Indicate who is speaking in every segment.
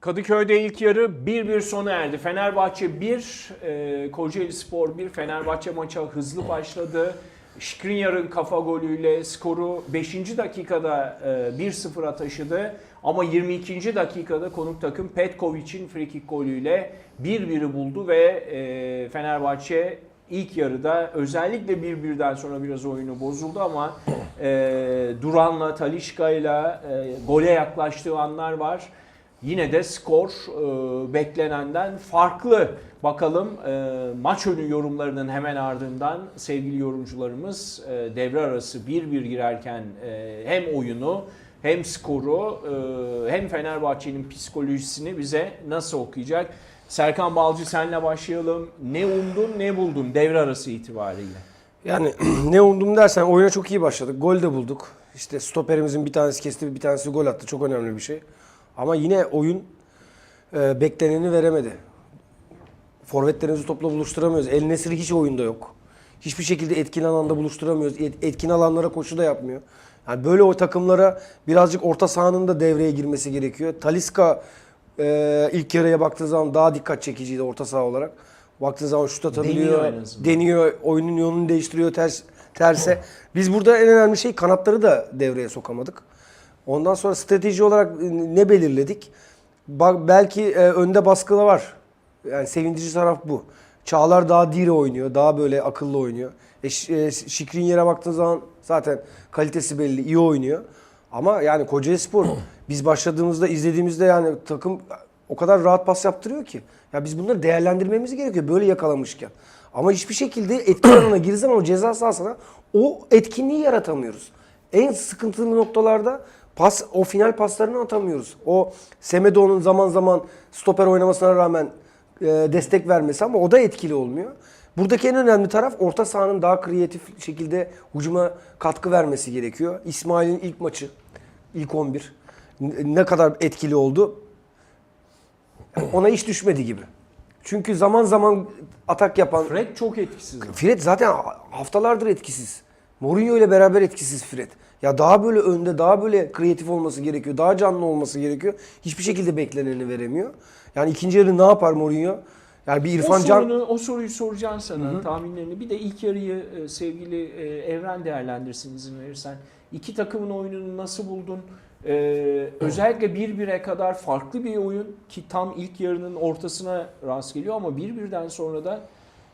Speaker 1: Kadıköy'de ilk yarı 1-1 sona erdi. Fenerbahçe 1, e, Kocaeli Spor 1. Fenerbahçe maça hızlı başladı. Skriniar'ın kafa golüyle skoru 5. dakikada e, 1-0'a taşıdı. Ama 22. dakikada konuk takım Petkovic'in frikik golüyle 1-1'i buldu ve e, Fenerbahçe ilk yarıda özellikle 1-1'den sonra biraz oyunu bozuldu ama e, Duran'la, Talişka'yla e, gole yaklaştığı anlar var. Yine de skor e, beklenenden farklı. Bakalım e, maç önü yorumlarının hemen ardından sevgili yorumcularımız e, devre arası 1-1 girerken e, hem oyunu hem skoru e, hem Fenerbahçe'nin psikolojisini bize nasıl okuyacak? Serkan Balcı senle başlayalım. Ne umdun ne buldun devre arası itibariyle?
Speaker 2: Yani ne umdum dersen oyuna çok iyi başladık. Gol de bulduk. İşte stoperimizin bir tanesi kesti, bir tanesi gol attı. Çok önemli bir şey. Ama yine oyun e, bekleneni veremedi. Forvetlerimizi topla buluşturamıyoruz. El Nesri hiç oyunda yok. Hiçbir şekilde etkin alanda buluşturamıyoruz. Et- Etkin alanlara koşu da yapmıyor. Yani böyle o takımlara birazcık orta sahanın da devreye girmesi gerekiyor. Taliska e, ilk yarıya baktığı zaman daha dikkat çekiciydi orta saha olarak. Baktığı zaman şut atabiliyor.
Speaker 1: Deniyor.
Speaker 2: Deniyor, oyunun yolunu değiştiriyor ters terse. Biz burada en önemli şey kanatları da devreye sokamadık. Ondan sonra strateji olarak ne belirledik? Bak belki e, önde baskı da var. Yani sevindirici taraf bu. Çağlar daha diri oynuyor, daha böyle akıllı oynuyor. E, e, Şikrin yere baktığın zaman zaten kalitesi belli, iyi oynuyor. Ama yani Kocaeli Spor biz başladığımızda izlediğimizde yani takım o kadar rahat pas yaptırıyor ki. Ya biz bunları değerlendirmemiz gerekiyor böyle yakalamışken. Ama hiçbir şekilde etkin alanına girdiği zaman o ceza sahasına o etkinliği yaratamıyoruz. En sıkıntılı noktalarda pas o final paslarını atamıyoruz. O Semedo'nun zaman zaman stoper oynamasına rağmen e, destek vermesi ama o da etkili olmuyor. Buradaki en önemli taraf orta sahanın daha kreatif şekilde hücuma katkı vermesi gerekiyor. İsmail'in ilk maçı, ilk 11 n- ne kadar etkili oldu ona hiç düşmedi gibi. Çünkü zaman zaman atak yapan
Speaker 1: Fred çok etkisiz.
Speaker 2: Fred zaten haftalardır etkisiz. Mourinho ile beraber etkisiz Fred. Ya daha böyle önde, daha böyle kreatif olması gerekiyor. Daha canlı olması gerekiyor. Hiçbir şekilde bekleneni veremiyor. Yani ikinci yarı ne yapar Mourinho? Yani bir
Speaker 1: O,
Speaker 2: İrfan Can...
Speaker 1: sorunu, o soruyu soracağım sana tahminlerini. Bir de ilk yarıyı e, sevgili e, Evren değerlendirsin izin verirsen. İki takımın oyununu nasıl buldun? Ee, özellikle 1-1'e kadar farklı bir oyun ki tam ilk yarının ortasına rast geliyor ama 1-1'den sonra da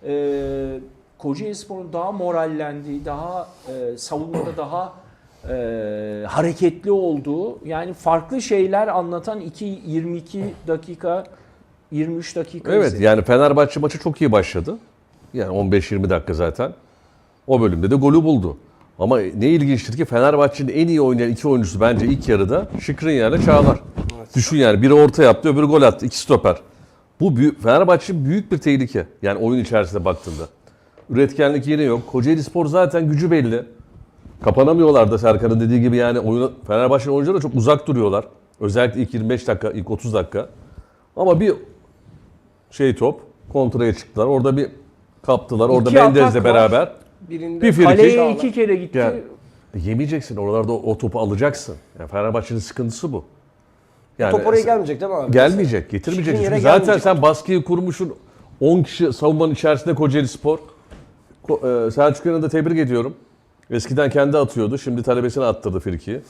Speaker 1: e, Kocaelispor'un daha morallendiği, daha e, savunmada daha e, hareketli olduğu yani farklı şeyler anlatan 2 22 dakika 23 dakika
Speaker 3: Evet
Speaker 1: izledik.
Speaker 3: yani Fenerbahçe maçı çok iyi başladı. Yani 15-20 dakika zaten. O bölümde de golü buldu. Ama ne ilginçtir ki Fenerbahçe'nin en iyi oynayan iki oyuncusu bence ilk yarıda Şikrinyar ile Çağlar. Düşün yani biri orta yaptı öbürü gol attı. iki stoper. Bu büyük, Fenerbahçe büyük bir tehlike. Yani oyun içerisinde baktığında. Üretkenlik yeri yok. Kocaeli Spor zaten gücü belli. Kapanamıyorlar da Serkan'ın dediği gibi yani oyuna, Fenerbahçe oyuncuları da çok uzak duruyorlar. Özellikle ilk 25 dakika, ilk 30 dakika. Ama bir şey top kontraya çıktılar. Orada bir kaptılar. Orada
Speaker 1: İki atak
Speaker 3: Mendez'le
Speaker 1: var.
Speaker 3: beraber.
Speaker 2: Birinde
Speaker 3: Bir frikik.
Speaker 1: Kaleye iki kere gitti.
Speaker 3: Yani yemeyeceksin. Oralarda o, o topu alacaksın. Yani Fenerbahçe'nin sıkıntısı bu. Yani
Speaker 2: top oraya gelmeyecek değil mi abi?
Speaker 3: Gelmeyecek, getirmeyecek.
Speaker 2: Şikrin
Speaker 3: Çünkü
Speaker 2: yere
Speaker 3: zaten
Speaker 2: gelmeyecek.
Speaker 3: sen baskıyı kurmuşsun. 10 kişi savunmanın içerisinde Kocaeli Spor. Ko- e, Selçuk da tebrik ediyorum. Eskiden kendi atıyordu. Şimdi talebesine attırdı Firki'yi.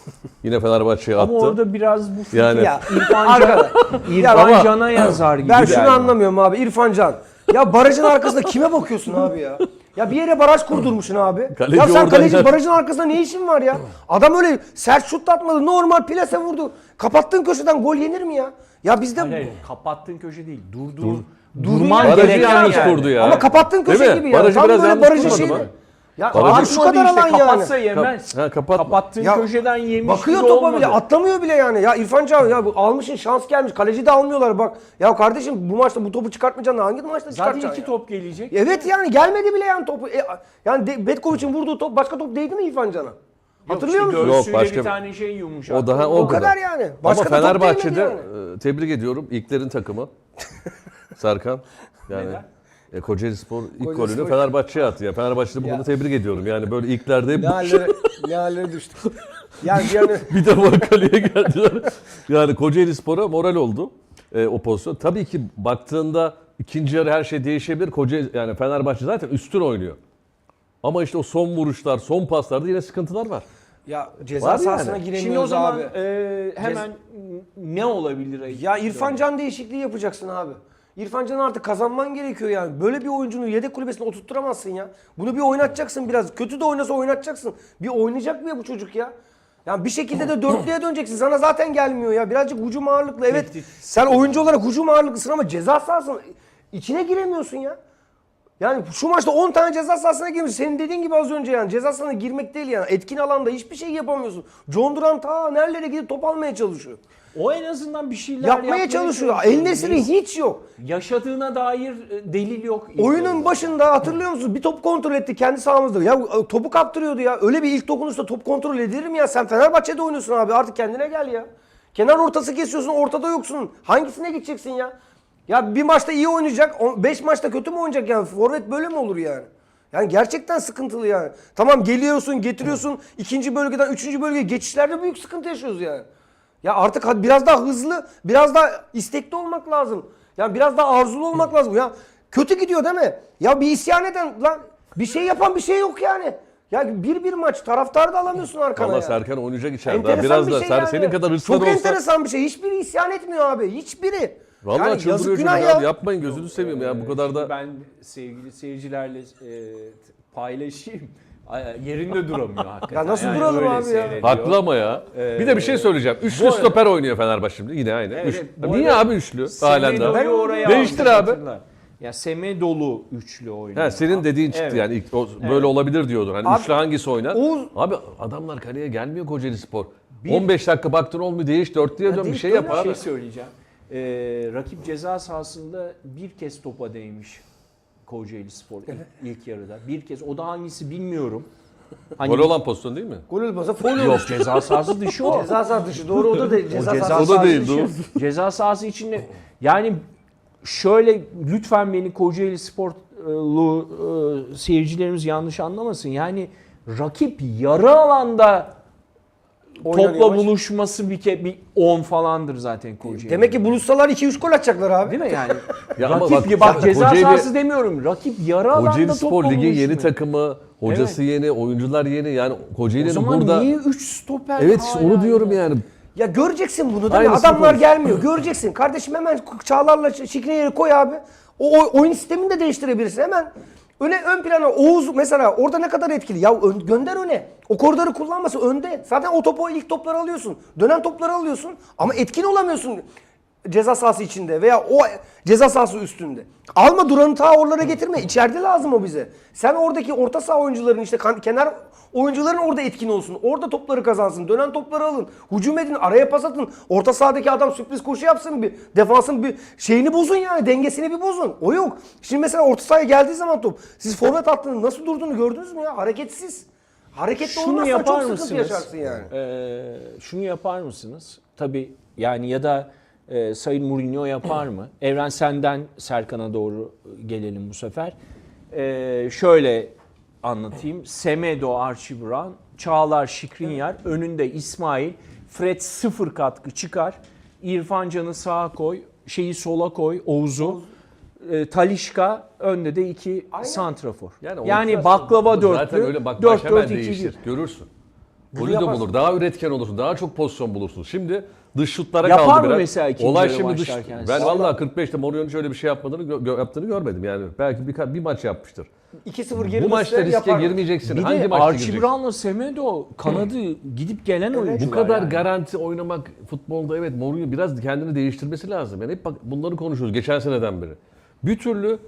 Speaker 3: Yine Fenerbahçe'ye attı.
Speaker 1: Ama orada biraz bu fikir
Speaker 3: Yani-
Speaker 2: Ya,
Speaker 1: İrfan, Can, İrfan Can'a yazar gibi.
Speaker 2: Ben şunu
Speaker 1: geldi.
Speaker 2: anlamıyorum abi İrfan Can. Ya barajın arkasında kime bakıyorsun abi ya? Ya bir yere baraj kurdurmuşsun abi.
Speaker 3: Kaleci
Speaker 2: ya sen kaleci barajın arkasında ne işin var ya? Adam öyle sert şut da atmadı. Normal plase vurdu. Kapattığın köşeden gol yenir mi ya? Ya bizde
Speaker 1: Hayır, hayır, kapattığın köşe değil. Durdur.
Speaker 2: Durdur
Speaker 1: Durman
Speaker 2: yani.
Speaker 3: Barajı
Speaker 1: gereken
Speaker 3: yanlış
Speaker 1: yani.
Speaker 3: kurdu ya.
Speaker 2: ama kapattığın köşe gibi ya.
Speaker 3: Barajı
Speaker 2: Tam
Speaker 3: biraz
Speaker 2: böyle barajı
Speaker 3: kurmadı
Speaker 2: şey. Ya abi şu kadar
Speaker 1: işte,
Speaker 2: alan yani.
Speaker 1: kapatsa yemez.
Speaker 3: Ha, kapatma.
Speaker 1: Kapattığın
Speaker 2: Ya,
Speaker 1: köşeden yemiş
Speaker 2: Bakıyor topa
Speaker 1: olmadı.
Speaker 2: bile atlamıyor bile yani. Ya İrfan Can ya bu almışın şans gelmiş. Kaleci de almıyorlar bak. Ya kardeşim bu maçta bu topu çıkartmayacaksın. Hangi maçta
Speaker 1: Zaten
Speaker 2: çıkartacaksın
Speaker 1: iki
Speaker 2: ya?
Speaker 1: top gelecek.
Speaker 2: Evet yani gelmedi bile yani topu. E, yani Betkovic'in vurduğu top başka top değdi mi İrfan Can'a? Hatırlıyor
Speaker 1: işte
Speaker 2: musun?
Speaker 3: Yok, başka
Speaker 1: bir tane şey yumuşak.
Speaker 3: O daha o,
Speaker 2: O kadar yani. Başka
Speaker 3: Ama Fenerbahçe'de
Speaker 2: yani.
Speaker 3: e, tebrik ediyorum. İlklerin takımı. Serkan. Yani
Speaker 1: Neden?
Speaker 3: E, Kocaeli Spor ilk
Speaker 2: Kocaeli
Speaker 3: golünü
Speaker 2: Spor-
Speaker 3: Fenerbahçe'ye attı. Yani Fenerbahçe'de bu
Speaker 2: Ya.
Speaker 3: konuda tebrik ediyorum. Yani böyle ilklerde hep
Speaker 2: Ne hallere, ne hallere düştük. Yani bir yana
Speaker 3: bir de kaleye geldiler. Yani Kocaeli Spor'a moral oldu. e, o pozisyon. Tabii ki baktığında ikinci yarı her şey değişebilir. Koca yani Fenerbahçe zaten üstün oynuyor. Ama işte o son vuruşlar, son paslarda yine sıkıntılar var.
Speaker 2: Ya ceza
Speaker 3: Var yani.
Speaker 2: sahasına giremiyoruz
Speaker 1: Şimdi o zaman
Speaker 2: abi.
Speaker 1: e, hemen ne olabilir?
Speaker 2: Ya İrfan Can değişikliği yapacaksın abi. İrfan Can'ı artık kazanman gerekiyor yani. Böyle bir oyuncunu yedek kulübesine oturtturamazsın ya. Bunu bir oynatacaksın biraz. Kötü de oynasa oynatacaksın. Bir oynayacak mı ya bu çocuk ya? Yani bir şekilde de dörtlüye döneceksin. Sana zaten gelmiyor ya. Birazcık hücum ağırlıklı. Evet sen oyuncu olarak hücum ağırlıklısın ama ceza sahasına içine giremiyorsun ya. Yani şu maçta 10 tane ceza sahasına girmiş. Senin dediğin gibi az önce yani ceza sahasına girmek değil yani. Etkin alanda hiçbir şey yapamıyorsun. John Duran ta nerelere gidip top almaya çalışıyor.
Speaker 1: O en azından bir şeyler
Speaker 2: Yapmaya çalışıyor. Eldesinin
Speaker 1: Neyse,
Speaker 2: hiç yok.
Speaker 1: Yaşadığına dair e, delil yok.
Speaker 2: Oyunun başında hatırlıyor musunuz? Bir top kontrol etti kendi sahamızda. Ya e, topu kaptırıyordu ya. Öyle bir ilk dokunuşta top kontrol edilir mi ya? Sen Fenerbahçe'de oynuyorsun abi. Artık kendine gel ya. Kenar ortası kesiyorsun, ortada yoksun. Hangisine gideceksin ya? Ya bir maçta iyi oynayacak, 5 maçta kötü mü oynayacak yani? Forvet böyle mi olur yani? Yani gerçekten sıkıntılı yani. Tamam geliyorsun, getiriyorsun. ikinci bölgeden üçüncü bölgeye geçişlerde büyük sıkıntı yaşıyoruz yani. Ya artık hadi biraz daha hızlı, biraz daha istekli olmak lazım. Yani biraz daha arzulu olmak lazım. Ya kötü gidiyor değil mi? Ya bir isyan eden lan bir şey yapan bir şey yok yani. Ya bir bir maç taraftarı da alamıyorsun arkana
Speaker 3: Valla. Serkan oynayacak içeride.
Speaker 2: Enteresan
Speaker 3: Biraz
Speaker 2: bir
Speaker 3: da
Speaker 2: şey
Speaker 3: sen,
Speaker 2: yani.
Speaker 3: senin kadar hırsları
Speaker 2: Çok
Speaker 3: olsa.
Speaker 2: enteresan bir şey. Hiçbiri isyan etmiyor abi. Hiçbiri.
Speaker 3: Valla
Speaker 2: yani yazık
Speaker 3: çıldırıyor
Speaker 2: günah
Speaker 3: çocuk
Speaker 2: ya.
Speaker 3: abi. Yapmayın gözünü seveyim ya. Bu kadar da
Speaker 1: Ben sevgili seyircilerle e, paylaşayım. Ay, Yerinde duramıyor hakikaten.
Speaker 2: Ya nasıl duralım
Speaker 1: öyle
Speaker 2: abi ya?
Speaker 3: haklı ama ya. bir de bir şey söyleyeceğim. Üçlü
Speaker 1: arada-
Speaker 3: stoper oynuyor Fenerbahçe şimdi. Yine aynı.
Speaker 1: Evet,
Speaker 3: Üç- Niye abi üçlü? Halen daha.
Speaker 1: oraya
Speaker 3: Değiştir abi.
Speaker 1: Ya Seme dolu üçlü oynuyor.
Speaker 3: Ha, senin dediğin çıktı
Speaker 1: Evet.
Speaker 3: yani ilk o böyle olabilir diyordun. Hani
Speaker 2: Abi,
Speaker 3: üçlü hangisi oynar?
Speaker 2: Oğuz-
Speaker 3: Abi adamlar kaleye gelmiyor Kocaeli Spor. 15 dakika baktın olmuyor değiş dörtlüye dön bir şey yap
Speaker 2: ya.
Speaker 1: Bir
Speaker 3: abi.
Speaker 1: şey söyleyeceğim. Ee, rakip ceza sahasında bir kez topa değmiş Kocaeli Spor ilk, ilk yarıda. Bir kez. O da hangisi bilmiyorum. Hani
Speaker 3: Gol olan pozisyon değil mi?
Speaker 2: Gol olmasa foul
Speaker 1: Yok ceza sahası dışı o.
Speaker 2: Ceza sahası dışı. Doğru o da değil. Ceza,
Speaker 1: O ceza
Speaker 2: sahası.
Speaker 3: O da değil,
Speaker 1: dışı.
Speaker 3: doğru.
Speaker 1: Ceza sahası içinde yani şöyle lütfen beni Kocaeli Sporlu e, seyircilerimiz yanlış anlamasın. Yani rakip yarı alanda Topla buluşması bir ke bir 10 falandır zaten Kocaeli.
Speaker 2: Demek ki buluşsalar 2-3 gol atacaklar abi.
Speaker 1: Değil mi yani?
Speaker 3: Ya ama
Speaker 1: rakip
Speaker 3: bak-
Speaker 1: bak, ceza
Speaker 3: Kocaeli-
Speaker 1: sahası demiyorum. Rakip yarı alanda
Speaker 3: Kocaeli
Speaker 1: topla
Speaker 3: Spor Lig'in yeni takımı, hocası yeni, oyuncular yeni. Yani
Speaker 1: O
Speaker 3: Kocaeli'nin
Speaker 1: zaman
Speaker 3: burada...
Speaker 1: niye 3 stoper
Speaker 3: Evet işte onu diyorum
Speaker 1: ya?
Speaker 3: yani.
Speaker 2: Ya göreceksin bunu değil mi? Adamlar
Speaker 3: konuş.
Speaker 2: gelmiyor. Göreceksin. Kardeşim hemen Çağlar'la Şikrinyer'i koy abi. O, o oyun sistemini de değiştirebilirsin hemen. Öne ön plana Oğuz mesela orada ne kadar etkili. Ya ön- gönder öne. O koridoru kullanması önde. Zaten o topu ilk topları alıyorsun. Dönen topları alıyorsun ama etkin olamıyorsun ceza sahası içinde veya o ceza sahası üstünde. Alma duranı ta oralara getirme. İçeride lazım o bize. Sen oradaki orta saha oyuncuların işte kenar oyuncuların orada etkin olsun. Orada topları kazansın. Dönen topları alın. Hücum edin. Araya pas atın. Orta sahadaki adam sürpriz koşu yapsın bir. Defansın bir şeyini bozun yani. Dengesini bir bozun. O yok. Şimdi mesela orta sahaya geldiği zaman top. Siz forvet hattının nasıl durduğunu gördünüz mü ya? Hareketsiz. Hareketli
Speaker 1: Şunu
Speaker 2: olmazsan
Speaker 1: yapar
Speaker 2: çok sıkıntı
Speaker 1: mısınız?
Speaker 2: yaşarsın yani.
Speaker 1: Ee, şunu yapar mısınız? Tabii yani ya da e, Sayın Mourinho yapar mı? Evren senden Serkan'a doğru gelelim bu sefer. Ee, şöyle anlatayım. Semedo, Brown, Çağlar, Şikrinyar, önünde İsmail, Fred sıfır katkı çıkar. İrfan Can'ı sağa koy, şeyi sola koy, Oğuz'u. E, Talişka önde de iki santrafor. Yani,
Speaker 3: orta-
Speaker 1: baklava dörtlü.
Speaker 3: Zaten öyle bak
Speaker 1: 4
Speaker 3: baş hemen
Speaker 1: 4 2
Speaker 3: değişir.
Speaker 1: 1.
Speaker 3: Görürsün. Golü de bulur. Daha üretken olursun. Daha çok pozisyon bulursun. Şimdi dış şutlara
Speaker 1: Yapar
Speaker 3: kaldı
Speaker 1: mı
Speaker 3: biraz.
Speaker 1: mesela ikinci
Speaker 3: Olay
Speaker 1: yarı
Speaker 3: şimdi dış.
Speaker 1: başlarken?
Speaker 3: Ben
Speaker 1: Vallahi-
Speaker 3: vallahi 45'te Mourinho'nun şöyle bir şey yapmadığını gö- yaptığını görmedim yani. Belki bir, bir maç yapmıştır.
Speaker 2: 2-0
Speaker 3: Bu
Speaker 2: geri
Speaker 3: maçta riske
Speaker 2: yapar.
Speaker 3: girmeyeceksin.
Speaker 1: Bir
Speaker 3: Hangi
Speaker 1: de
Speaker 3: maçta gireceksin?
Speaker 1: Brown'la Semedo kanadı gidip gelen oyuncular.
Speaker 3: Bu kadar
Speaker 1: yani.
Speaker 3: garanti oynamak futbolda evet Mourinho biraz kendini değiştirmesi lazım. Yani hep bak bunları konuşuyoruz geçen seneden beri. Bir türlü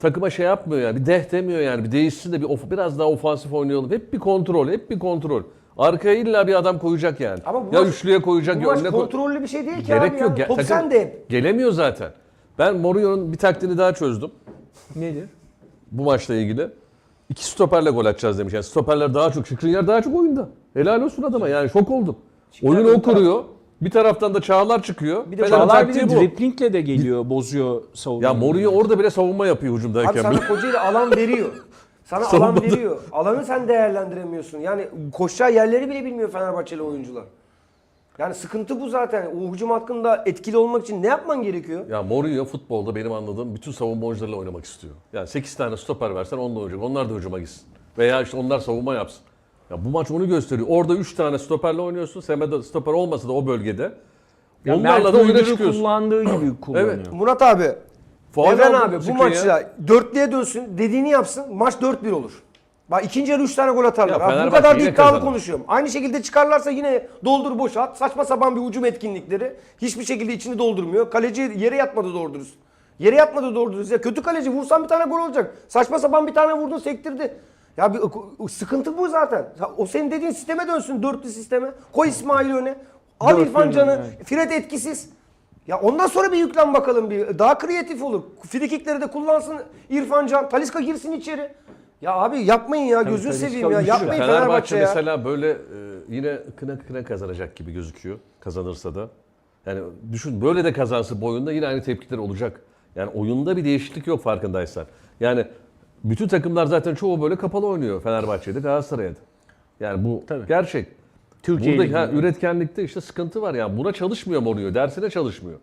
Speaker 3: takıma şey yapmıyor yani bir deh demiyor yani bir değişsin de bir of, biraz daha ofansif oynayalım. Hep bir kontrol, hep bir kontrol. Arkaya illa bir adam koyacak yani.
Speaker 2: Ama bu
Speaker 3: ya
Speaker 2: maç-
Speaker 3: üçlüye koyacak
Speaker 2: Bu
Speaker 3: ya
Speaker 2: maç
Speaker 3: önüne koy.
Speaker 2: kontrollü bir şey değil ki
Speaker 3: Gerek
Speaker 2: abi
Speaker 3: yok.
Speaker 2: ya.
Speaker 3: Ge-
Speaker 2: Top
Speaker 3: takım
Speaker 2: sende hep.
Speaker 3: Gelemiyor zaten. Ben Mourinho'nun bir taktiğini daha çözdüm
Speaker 1: Nedir?
Speaker 3: bu maçla ilgili. İki stoperle gol atacağız demiş. Yani stoperler daha çok, Şikrinyar daha çok oyunda. Helal olsun adama yani şok oldum. Oyunu o kuruyor. Bir taraftan da Çağlar çıkıyor.
Speaker 2: Bir de
Speaker 3: Fener'in
Speaker 1: Çağlar bir de
Speaker 3: taktiği bu.
Speaker 1: driplingle de geliyor, bozuyor savunmayı.
Speaker 3: Ya Mourinho orada bile savunma yapıyor hücumdayken.
Speaker 2: Abi sana Kocaeli alan veriyor. Sana alan
Speaker 3: Savunmada-
Speaker 2: veriyor. Alanı sen değerlendiremiyorsun. Yani koşacağı yerleri bile bilmiyor Fenerbahçeli oyuncular. Yani sıkıntı bu zaten. O hücum hakkında etkili olmak için ne yapman gerekiyor?
Speaker 3: Ya Mourinho futbolda benim anladığım bütün savunma oyuncularıyla oynamak istiyor. Yani 8 tane stoper versen onunla oynayacak. Onlar da hücuma gitsin. Veya işte onlar savunma yapsın. Ya bu maç onu gösteriyor. Orada 3 tane stoperle oynuyorsun. Semedo stoper olmasa da o bölgede.
Speaker 1: Ya
Speaker 3: onlarla
Speaker 1: Mert
Speaker 3: da oyuna
Speaker 1: Müldür'ü
Speaker 3: çıkıyorsun.
Speaker 1: kullandığı gibi kullanıyor.
Speaker 2: Murat abi,
Speaker 3: Faul
Speaker 2: Evren abi bu
Speaker 3: Skriniar.
Speaker 2: maçta dörtlüye dönsün, dediğini yapsın, maç 4-1 olur. Bak ikinci yarı 3 tane gol atarlar.
Speaker 3: Ya
Speaker 2: Abi bu
Speaker 3: Fenerbahçe
Speaker 2: kadar da
Speaker 3: yine
Speaker 2: iddialı
Speaker 3: kazanır.
Speaker 2: konuşuyorum. Aynı şekilde çıkarlarsa yine doldur boşalt. Saçma sapan bir hücum etkinlikleri. Hiçbir şekilde içini doldurmuyor. Kaleci yere yatmadı doğru dürüst. Yere yatmadı doğru dürüst. Ya kötü kaleci vursan bir tane gol olacak. Saçma sapan bir tane vurdun sektirdi. Ya bir sıkıntı bu zaten. Ya O senin dediğin sisteme dönsün. Dörtlü sisteme. Koy İsmail öne. Al
Speaker 1: Dörtlü
Speaker 2: İrfan Can'ı.
Speaker 1: evet.
Speaker 2: Fred etkisiz. Ya ondan sonra bir yüklen bakalım bir. Daha kreatif olur. Frikikleri de kullansın İrfan Can. Taliska girsin içeri. Ya abi yapmayın ya. Gözünü
Speaker 1: Talisca
Speaker 2: seveyim ya. Yapmayın
Speaker 3: Fenerbahçe,
Speaker 2: Fenerbahçe ya.
Speaker 3: mesela böyle e, yine kına kına kazanacak gibi gözüküyor. Kazanırsa da. Yani düşün böyle de kazansa bu oyunda yine aynı tepkiler olacak. Yani oyunda bir değişiklik yok farkındaysan. Yani bütün takımlar zaten çoğu böyle kapalı oynuyor Fenerbahçe'de, Galatasaray'da. Yani bu
Speaker 1: Tabii.
Speaker 3: gerçek.
Speaker 1: Türkiye
Speaker 3: Burada ha, üretkenlikte işte sıkıntı var yani. Buna çalışmıyor Mourinho. Dersine çalışmıyor.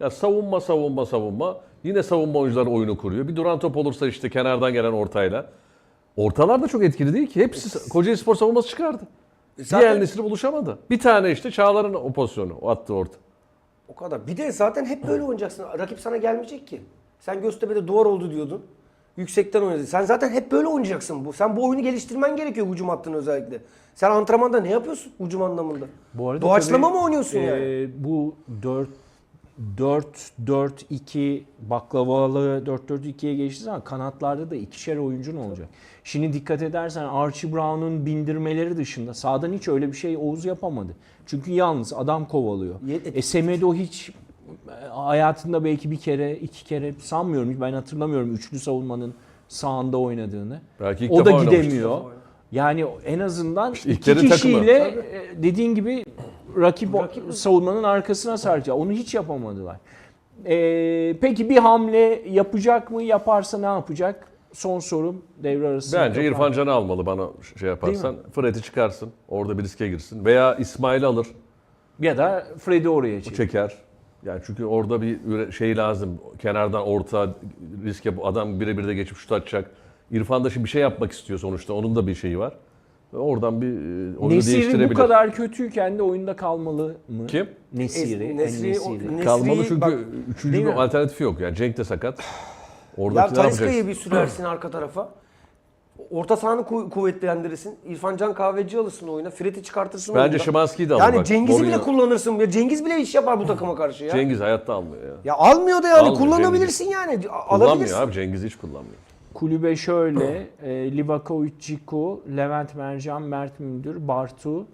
Speaker 3: Ya savunma savunma savunma. Yine savunma oyuncuları oyunu kuruyor. Bir duran top olursa işte kenardan gelen ortayla. Ortalar da çok etkili değil ki. Hepsi Kocaeli Spor savunması çıkardı.
Speaker 2: Zaten-
Speaker 3: Diğer nesli buluşamadı. Bir tane işte Çağlar'ın o pozisyonu o attı orta.
Speaker 2: O kadar. Bir de zaten hep böyle oynayacaksın. Rakip sana gelmeyecek ki. Sen Göztepe'de duvar oldu diyordun. Yüksekten oynadın. Sen zaten hep böyle oynayacaksın. bu. Sen bu oyunu geliştirmen gerekiyor hücum hattını özellikle. Sen antrenmanda ne yapıyorsun hücum anlamında?
Speaker 1: Bu arada
Speaker 2: Doğaçlama
Speaker 1: tabii,
Speaker 2: mı oynuyorsun
Speaker 1: e,
Speaker 2: yani?
Speaker 1: Bu 4 4 4 2 baklavalı 4 4 2'ye geçti zaman kanatlarda da ikişer oyuncun olacak. Şimdi dikkat edersen Archie Brown'un bindirmeleri dışında sağdan hiç öyle bir şey Oğuz yapamadı. Çünkü yalnız adam kovalıyor. E Semedo hiç hayatında belki bir kere iki kere sanmıyorum ben hatırlamıyorum üçlü savunmanın sağında oynadığını.
Speaker 3: Belki ilk
Speaker 1: o da gidemiyor. Yani en azından iki
Speaker 3: ilkleri takımı.
Speaker 1: kişiyle e, dediğin gibi rakip, o- savunmanın arkasına saracak. Onu hiç yapamadılar. Ee, peki bir hamle yapacak mı? Yaparsa ne yapacak? Son sorum devre arası.
Speaker 3: Bence İrfan Can'ı almalı bana şey yaparsan. Fred'i çıkarsın. Orada bir riske girsin. Veya İsmail'i alır.
Speaker 1: Ya da Fred'i oraya çek.
Speaker 3: çeker. Yani çünkü orada bir şey lazım. Kenardan orta riske adam birebir de geçip şut atacak. İrfan da şimdi bir şey yapmak istiyor sonuçta. Onun da bir şeyi var. Oradan bir e, oyunu
Speaker 1: Nesiri
Speaker 3: değiştirebilir.
Speaker 1: bu kadar kötüyken de oyunda kalmalı mı?
Speaker 3: Kim?
Speaker 1: Nesiri.
Speaker 2: Nesri-
Speaker 1: Nesiri.
Speaker 2: Nesri'yi
Speaker 3: Kalmalı çünkü
Speaker 2: bak-
Speaker 3: üçüncü bir alternatifi yok. Yani Cenk de sakat.
Speaker 2: Ya
Speaker 3: Oradaki ne
Speaker 2: Taliska'yı bir sürersin arka tarafa. Orta sahanı ku- kuvvetlendirirsin. İrfan Can Kahveci alırsın oyuna. Fred'i çıkartırsın
Speaker 3: Bence
Speaker 2: oyundan.
Speaker 3: Şimanski'yi de alır
Speaker 2: Yani
Speaker 3: bak.
Speaker 2: Cengiz'i bile
Speaker 3: Mourinho-
Speaker 2: kullanırsın. Ya Cengiz bile iş yapar bu takıma karşı ya.
Speaker 3: Cengiz hayatta almıyor ya.
Speaker 2: Ya almıyor da yani
Speaker 3: Almıyor
Speaker 2: kullanabilirsin yani. A- Alabilirsin.
Speaker 3: Kullanmıyor abi Cengiz hiç kullanmıyor.
Speaker 1: Kulübe şöyle. e, Livakovic, Ciku, Levent Mercan, Mert Müldür, Bartu,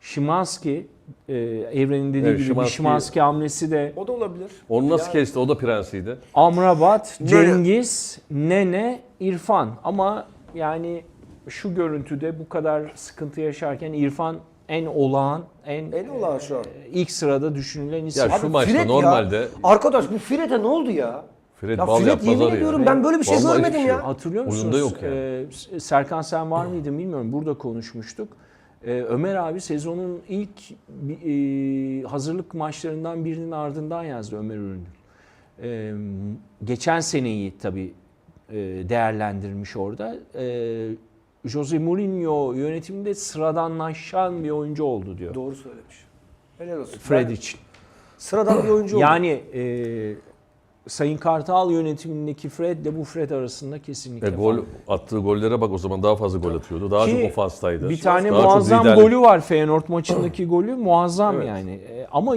Speaker 1: Şimanski. E, Evren'in dediği
Speaker 3: Evet,
Speaker 1: gibi bir
Speaker 3: Szymański-
Speaker 1: Şimanski hamlesi de
Speaker 2: O da olabilir.
Speaker 3: Onu nasıl kesti? O da prensiydi.
Speaker 1: Amrabat. Cengiz, Nene, İrfan. Ama yani şu görüntüde bu kadar sıkıntı yaşarken İrfan en olağan, en,
Speaker 2: En olağan şu an.
Speaker 1: e, ilk sırada düşünülen isim.
Speaker 3: Ya şu maçta
Speaker 2: Fred ya,
Speaker 3: normalde
Speaker 2: arkadaş bu Fred'e ne oldu ya?
Speaker 3: Fred
Speaker 2: Ya
Speaker 3: bal
Speaker 2: Fred
Speaker 3: yapmaz
Speaker 2: yemin
Speaker 3: arıyor.
Speaker 2: ediyorum ben böyle bir şey
Speaker 3: Vallahi hiçbir
Speaker 2: görmedim
Speaker 3: şey
Speaker 2: ya.
Speaker 1: Hatırlıyor musunuz?
Speaker 3: Oyunda yok yani.
Speaker 1: Ee, Serkan sen var mıydın bilmiyorum. Burada konuşmuştuk. Ee, Ömer abi sezonun ilk e, hazırlık maçlarından birinin ardından yazdı Ömer Üründül. Ee, geçen seneyi tabii e, değerlendirmiş orada. Ee, Jose Mourinho yönetiminde sıradanlaşan bir oyuncu oldu diyor.
Speaker 2: Doğru söylemiş. Helal olsun.
Speaker 1: Fred
Speaker 2: Ben-
Speaker 1: için.
Speaker 2: Sıradan bir oyuncu oldu.
Speaker 1: Yani e, Sayın Kartal yönetimindeki Fred de bu Fred arasında kesinlikle
Speaker 3: E, gol attığı gollere bak o zaman daha fazla gol atıyordu. Daha
Speaker 1: Ki
Speaker 3: çok ofanstaydı.
Speaker 1: Bir tane
Speaker 3: Daha
Speaker 1: muazzam golü var Feyenoord maçındaki golü muazzam
Speaker 3: Evet.
Speaker 1: yani. E, ama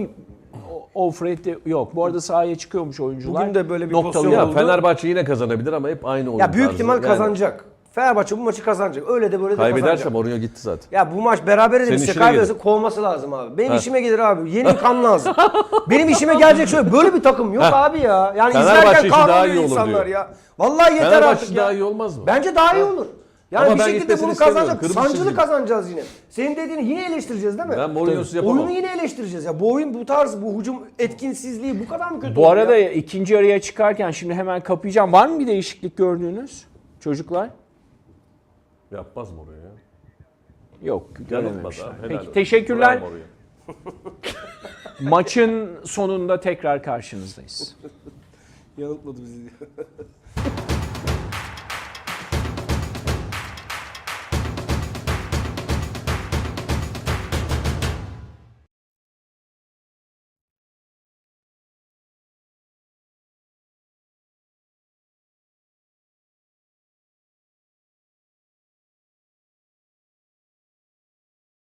Speaker 1: o, o Fred'de yok. Bu arada sahaya çıkıyormuş oyuncular.
Speaker 2: Bugün de böyle bir
Speaker 1: Noktalı.
Speaker 2: pozisyon
Speaker 3: Ya
Speaker 2: oldu.
Speaker 3: Fenerbahçe yine kazanabilir ama hep aynı oyun
Speaker 2: ya büyük
Speaker 3: tarzı.
Speaker 2: ihtimal
Speaker 3: Yani
Speaker 2: kazanacak. Fenerbahçe bu maçı kazanacak. Öyle de böyle de
Speaker 3: Kaybederse
Speaker 2: kazanacak.
Speaker 3: Mourinho gitti zaten.
Speaker 2: Ya bu maç de bitse
Speaker 3: işine
Speaker 2: kaybederse kovması lazım abi. Benim
Speaker 3: Ha.
Speaker 2: işime gelir abi. Yeni kan lazım. Benim işime gelecek şöyle böyle bir takım yok abi ya. Yani
Speaker 3: Fenerbahçe
Speaker 2: izlerken
Speaker 3: işi daha
Speaker 2: kahroluyor
Speaker 3: olur
Speaker 2: insanlar
Speaker 3: diyor.
Speaker 2: ya. Vallahi yeter
Speaker 3: Fenerbahçe
Speaker 2: artık ya.
Speaker 3: daha iyi olmaz mı?
Speaker 2: Bence daha iyi olur. Yani
Speaker 3: Ama
Speaker 2: bir
Speaker 3: ben
Speaker 2: şekilde
Speaker 3: gitmesini
Speaker 2: bunu
Speaker 3: istemiyorum.
Speaker 2: kazanacak.
Speaker 3: Kırmızı
Speaker 2: Sancılı
Speaker 3: çizgi.
Speaker 2: kazanacağız yine. Senin dediğini yine eleştireceğiz değil mi?
Speaker 3: Ben Mourinho'suz yapamam.
Speaker 2: Oyunu yine eleştireceğiz ya. Bu oyun bu tarz bu hücum etkinsizliği bu kadar mı kötü
Speaker 1: Bu
Speaker 2: oldu
Speaker 1: arada
Speaker 2: ya?
Speaker 1: ikinci yarıya çıkarken şimdi hemen kapayacağım. Var mı bir değişiklik gördüğünüz çocuklar?
Speaker 3: Yapmaz Mourinho ya.
Speaker 1: Yok görememişler.
Speaker 3: abi. helal
Speaker 1: Peki
Speaker 3: olsun.
Speaker 1: teşekkürler.
Speaker 3: Bravo.
Speaker 1: Maçın sonunda tekrar karşınızdayız.
Speaker 2: Yanıltmadı bizi diyor.